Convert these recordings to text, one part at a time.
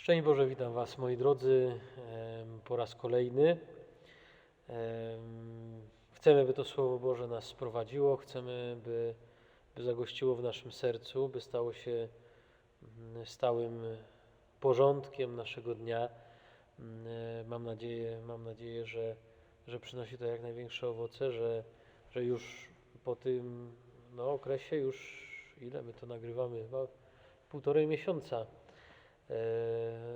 Szczęść Boże, witam Was moi drodzy po raz kolejny. Em, Chcemy, by to Słowo Boże nas sprowadziło, chcemy, by, by zagościło w naszym sercu, by stało się mm, stałym porządkiem naszego dnia. Mm, e, Mam nadzieję, mam nadzieję że, że przynosi to jak największe owoce, że, że już po tym no, okresie, już ile my to nagrywamy, chyba półtorej miesiąca,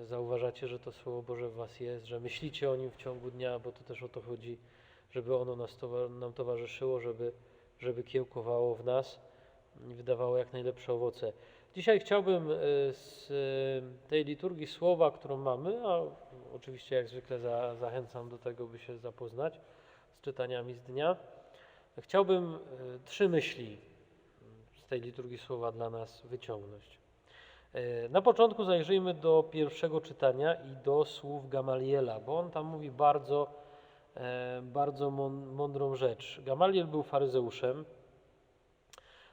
zauważacie, że to Słowo Boże w Was jest, że myślicie o nim w ciągu dnia, bo to też o to chodzi, żeby ono nas nam towarzyszyło, żeby, żeby kiełkowało w nas i wydawało jak najlepsze owoce. Dzisiaj chciałbym e, z e, tej liturgii słowa, którą mamy, a oczywiście jak zwykle za, zachęcam do tego, by się zapoznać z czytaniami z dnia, chciałbym e, trzy myśli z tej liturgii słowa dla nas wyciągnąć. E, Na początku zajrzyjmy do pierwszego czytania i do słów Gamaliela, bo on tam mówi bardzo, e, bardzo mąd- mądrą rzecz. Gamaliel był faryzeuszem,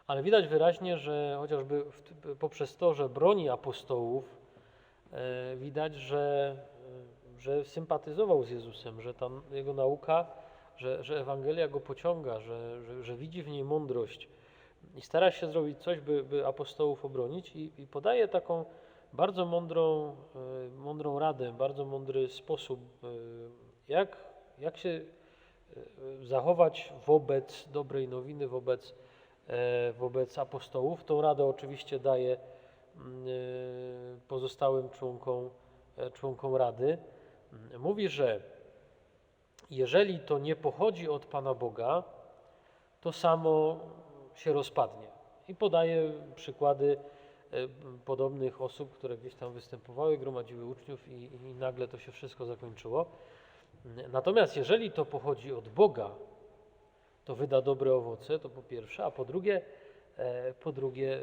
ale widać wyraźnie, że chociażby poprzez to, że broni apostołów, e, widać, że, że sympatyzował z Jezusem, że ta jego nauka, że, że Ewangelia go pociąga, że, że, że widzi w niej mądrość i stara się zrobić coś, by, by apostołów obronić i, i podaje taką bardzo mądrą, e, mądrą radę, bardzo mądry sposób, e, jak, jak się e, zachować wobec dobrej nowiny, wobec, wobec apostołów. Tą radę oczywiście daje mm, pozostałym członkom, członkom rady. Mm, Mówi, że jeżeli to nie pochodzi od Pana Boga, to samo się rozpadnie. I podaje przykłady e, podobnych osób, które gdzieś tam występowały, gromadziły uczniów i, i nagle to się wszystko zakończyło. Natomiast jeżeli to pochodzi od Boga, to wyda dobre owoce, to po pierwsze, a po drugie, e, po drugie e,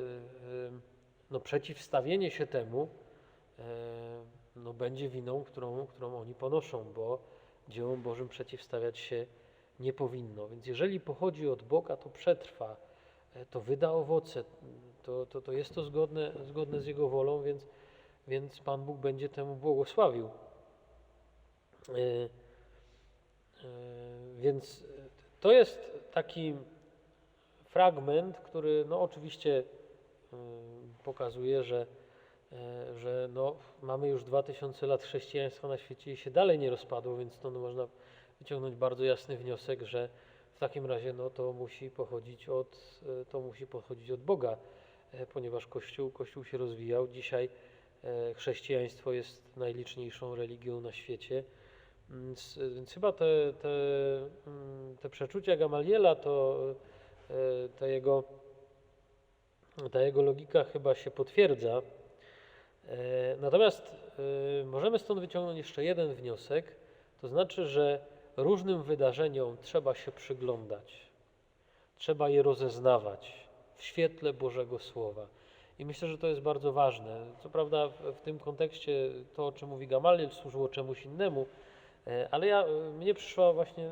no przeciwstawienie się temu no będzie winą, którą, którą oni ponoszą, bo dziełom Bożym przeciwstawiać się nie powinno. Więc jeżeli pochodzi od Boga, to przetrwa, to wyda owoce, to, to, to jest to zgodne, zgodne z Jego wolą, więc, więc Pan Bóg będzie temu błogosławił. E, e, Więc to jest taki fragment, który no oczywiście e, pokazuje, że, e, że no mamy już 2000 lat chrześcijaństwa na świecie i się dalej nie rozpadło, więc stąd można wyciągnąć bardzo jasny wniosek, że w takim razie no, to musi pochodzić od, to musi pochodzić od Boga, e, ponieważ Kościół, Kościół się rozwijał. Dzisiaj e, chrześcijaństwo jest najliczniejszą religią na świecie. Więc, więc chyba te, te, mm, te przeczucia Gamaliela, to e, ta jego, ta jego logika chyba się potwierdza. Natomiast możemy stąd wyciągnąć jeszcze jeden wniosek, to znaczy, że różnym wydarzeniom trzeba się przyglądać, trzeba je rozeznawać w świetle Bożego Słowa. I myślę, że to jest bardzo ważne. Co prawda, w, tym kontekście to, o czym mówi Gamaliel, służyło czemuś innemu, e, ale ja, e, mnie przyszła właśnie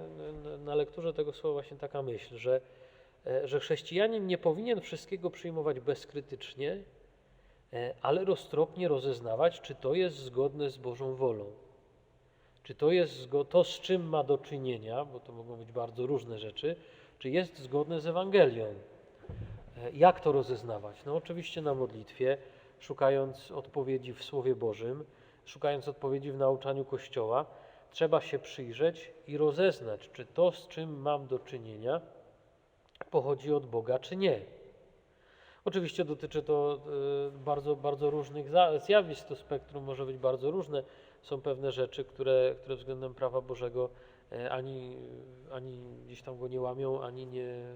na- lekturze tego słowa właśnie taka myśl, że, e, że chrześcijanin nie powinien wszystkiego przyjmować bezkrytycznie, ale roztropnie rozeznawać, czy to jest zgodne z Bożą wolą. Czy to jest to, z czym ma do czynienia, bo to mogą być bardzo różne rzeczy, czy jest zgodne z Ewangelią. E, Jak to rozeznawać? No oczywiście na modlitwie, szukając odpowiedzi w Słowie Bożym, szukając odpowiedzi w nauczaniu Kościoła, trzeba się przyjrzeć i rozeznać, czy to, z czym mam do czynienia, pochodzi od Boga, czy nie. Oczywiście dotyczy to e, bardzo, bardzo różnych zjawisk, to spektrum może być bardzo różne. Są pewne rzeczy, które, które względem prawa Bożego e, ani, ani gdzieś tam go nie łamią, ani nie, e,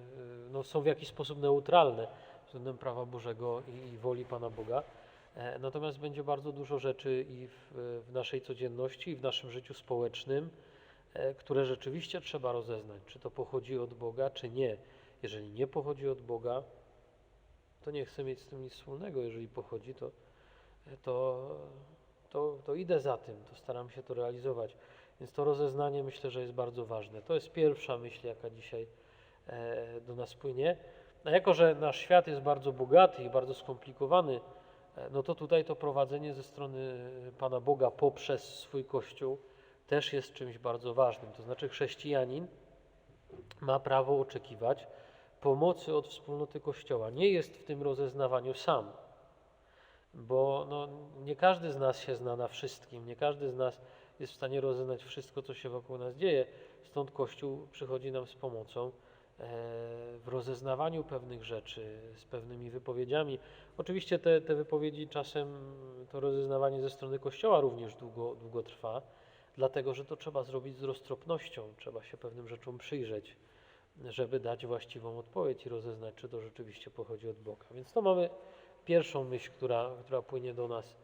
no, są w jakiś sposób neutralne względem prawa Bożego i, i woli Pana Boga. E, Natomiast będzie bardzo dużo rzeczy i w, w naszej codzienności, i w naszym życiu społecznym, które rzeczywiście trzeba rozeznać, czy to pochodzi od Boga, czy nie. Jeżeli nie pochodzi od Boga, to nie chcę mieć z tym nic wspólnego. Jeżeli pochodzi, to, to, to, to idę za tym, to staram się to realizować. Więc to rozeznanie myślę, że jest bardzo ważne. To jest pierwsza myśl, jaka dzisiaj e, do nas płynie. A jako, że nasz świat jest bardzo bogaty i bardzo skomplikowany, e, no to tutaj to prowadzenie ze strony Pana Boga poprzez swój Kościół też jest czymś bardzo ważnym. To znaczy chrześcijanin ma prawo oczekiwać pomocy od wspólnoty Kościoła. Nie jest w tym rozeznawaniu sam, bo no, nie każdy z nas się zna na wszystkim, nie każdy z nas jest w stanie rozeznać wszystko, co się wokół nas dzieje. Stąd Kościół przychodzi nam z pomocą e, w rozeznawaniu pewnych rzeczy, z pewnymi wypowiedziami. Oczywiście te, te wypowiedzi czasem, to rozeznawanie ze strony Kościoła również długo, długo trwa, dlatego że to trzeba zrobić z roztropnością, trzeba się pewnym rzeczom przyjrzeć, żeby dać właściwą odpowiedź i rozeznać, czy to rzeczywiście pochodzi od Boga. Więc to mamy pierwszą myśl, która, która płynie do nas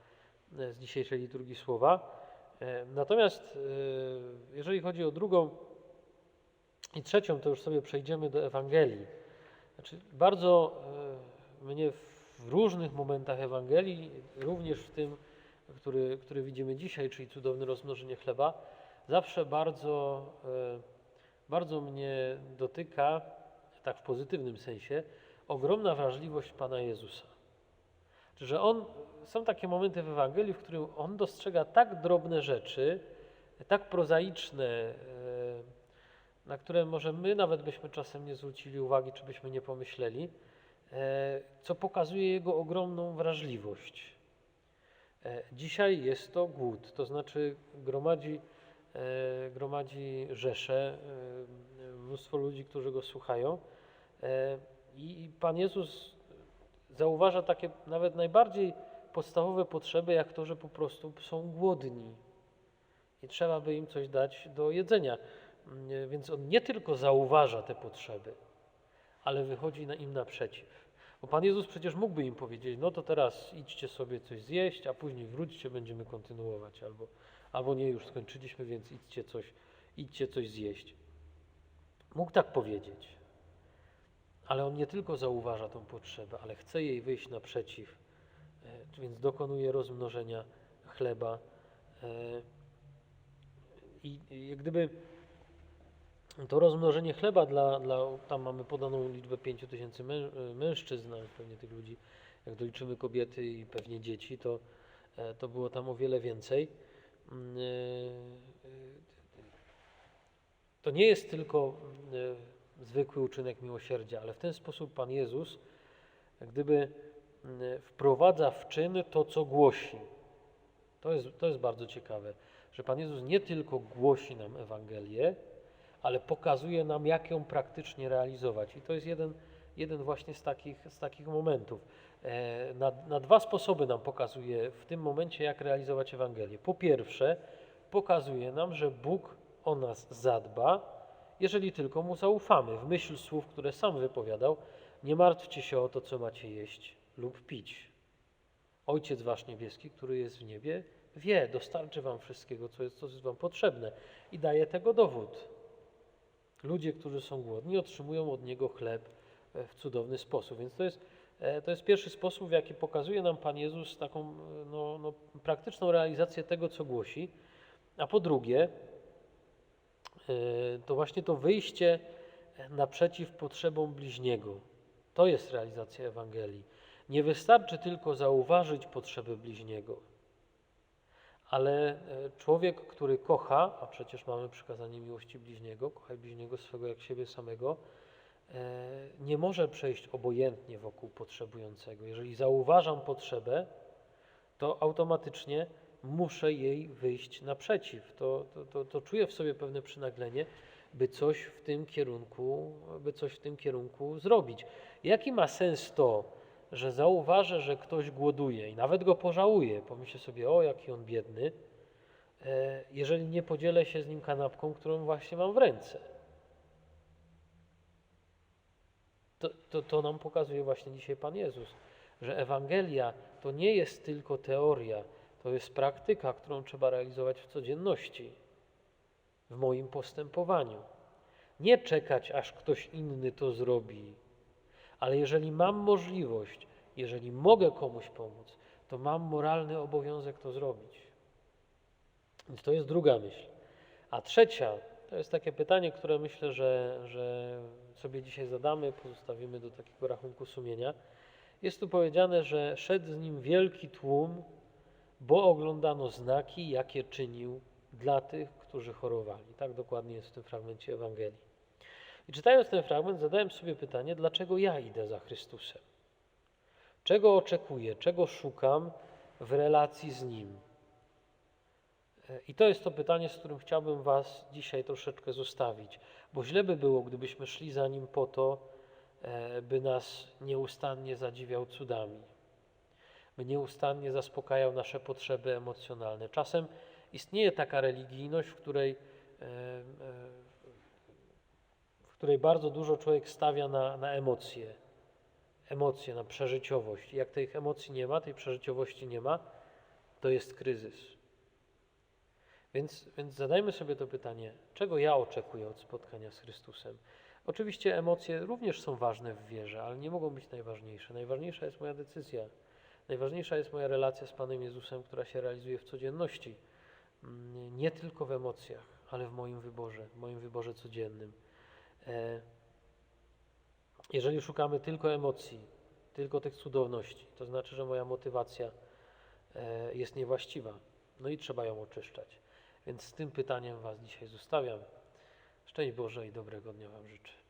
e, z dzisiejszej liturgii słowa. E, Natomiast e, jeżeli chodzi o drugą i trzecią, to już sobie przejdziemy do Ewangelii. Znaczy, bardzo mnie w różnych momentach Ewangelii, również w tym, który, który widzimy dzisiaj, czyli cudowne rozmnożenie chleba, zawsze bardzo, bardzo mnie dotyka, tak w pozytywnym sensie, ogromna wrażliwość Pana Jezusa. Że on, są takie momenty w Ewangelii, w którym on dostrzega tak drobne rzeczy, tak prozaiczne, e, na które może my nawet byśmy czasem nie zwrócili uwagi, czy byśmy nie pomyśleli, e, co pokazuje jego ogromną wrażliwość. E, Dzisiaj jest to głód, to znaczy gromadzi, gromadzi rzesze, e, mnóstwo ludzi, którzy go słuchają. E, I i Pan Jezus zauważa takie nawet najbardziej podstawowe potrzeby, jak to, że po prostu są głodni i trzeba by im coś dać do jedzenia. Mm, Więc on nie tylko zauważa te potrzeby, ale wychodzi na im naprzeciw. Bo Pan Jezus przecież mógłby im powiedzieć, no to teraz idźcie sobie coś zjeść, a później wróćcie, będziemy kontynuować, albo, albo nie, już skończyliśmy, więc idźcie coś, idźcie coś zjeść. Mógł tak powiedzieć, ale on nie tylko zauważa tą potrzebę, ale chce jej wyjść naprzeciw, e, więc dokonuje rozmnożenia chleba. e, I jak gdyby to rozmnożenie chleba dla, dla tam mamy podaną liczbę 5 tysięcy mę, mężczyzn, pewnie tych ludzi, jak doliczymy kobiety i pewnie dzieci, to, e, to było tam o wiele więcej. Mm, e, e, To nie jest tylko e, zwykły uczynek miłosierdzia, ale w ten sposób Pan Jezus gdyby mm, wprowadza w czyn to, co głosi. To jest, to jest bardzo ciekawe, że Pan Jezus nie tylko głosi nam Ewangelię, ale pokazuje nam, jak ją praktycznie realizować. I to jest jeden, jeden właśnie z takich, z takich momentów. E, Na, na dwa sposoby nam pokazuje w tym momencie, jak realizować Ewangelię. Po pierwsze, pokazuje nam, że Bóg o nas zadba, jeżeli tylko Mu zaufamy. W myśl słów, które sam wypowiadał, nie martwcie się o to, co macie jeść lub pić. Ojciec Wasz Niebieski, który jest w niebie, wie, dostarczy Wam wszystkiego, co jest, co jest Wam potrzebne i daje tego dowód. Ludzie, którzy są głodni, otrzymują od Niego chleb w cudowny sposób. Więc to jest, e, to jest pierwszy sposób, w jaki pokazuje nam Pan Jezus taką e, no, no, praktyczną realizację tego, co głosi. A po drugie, e, to właśnie to wyjście naprzeciw potrzebom bliźniego. To jest realizacja Ewangelii. Nie wystarczy tylko zauważyć potrzeby bliźniego, ale e, człowiek, który kocha, a przecież mamy przykazanie miłości bliźniego, kochaj bliźniego swego jak siebie samego, e, nie może przejść obojętnie wokół potrzebującego. Jeżeli zauważam potrzebę, to automatycznie muszę jej wyjść naprzeciw. To, to, to, to czuję w sobie pewne przynaglenie, by coś w tym kierunku, by coś w tym kierunku zrobić. Jaki ma sens to, że zauważę, że ktoś głoduje i nawet go pożałuję, pomyślę sobie, o jaki on biedny, e, jeżeli nie podzielę się z nim kanapką, którą właśnie mam w ręce. To, to, to nam pokazuje właśnie dzisiaj Pan Jezus, że Ewangelia to nie jest tylko teoria, to jest praktyka, którą trzeba realizować w codzienności, w moim postępowaniu. Nie czekać, aż ktoś inny to zrobi, ale jeżeli mam możliwość, jeżeli mogę komuś pomóc, to mam moralny obowiązek to zrobić. Więc to jest druga myśl. A trzecia, to jest takie pytanie, które myślę, że, że sobie dzisiaj zadamy, pozostawimy do takiego rachunku sumienia. Jest tu powiedziane, że szedł z nim wielki tłum, bo oglądano znaki, jakie czynił dla tych, którzy chorowali. Tak dokładnie jest w tym fragmencie Ewangelii. I czytając ten fragment, zadałem sobie pytanie, dlaczego ja idę za Chrystusem? Czego oczekuję, czego szukam w relacji z Nim? I to jest to pytanie, z którym chciałbym Was dzisiaj troszeczkę zostawić, bo źle by było, gdybyśmy szli za Nim po to, e, by nas nieustannie zadziwiał cudami, by nieustannie zaspokajał nasze potrzeby emocjonalne. Czasem istnieje taka religijność, w której, e, e, w której bardzo dużo człowiek stawia na, na emocje, emocje, na przeżyciowość. I jak tych emocji nie ma, tej przeżyciowości nie ma, to jest kryzys. Więc, więc zadajmy sobie to pytanie, czego ja oczekuję od spotkania z Chrystusem? Oczywiście emocje również są ważne w wierze, ale nie mogą być najważniejsze. Najważniejsza jest moja decyzja. Najważniejsza jest moja relacja z Panem Jezusem, która się realizuje w codzienności. Mm, Nie tylko w emocjach, ale w moim wyborze, w moim wyborze codziennym. E, Jeżeli szukamy tylko emocji, tylko tych cudowności, to znaczy, że moja motywacja e, jest niewłaściwa. No i trzeba ją oczyszczać. Więc z tym pytaniem Was dzisiaj zostawiam. Szczęść Boże i dobrego dnia Wam życzę.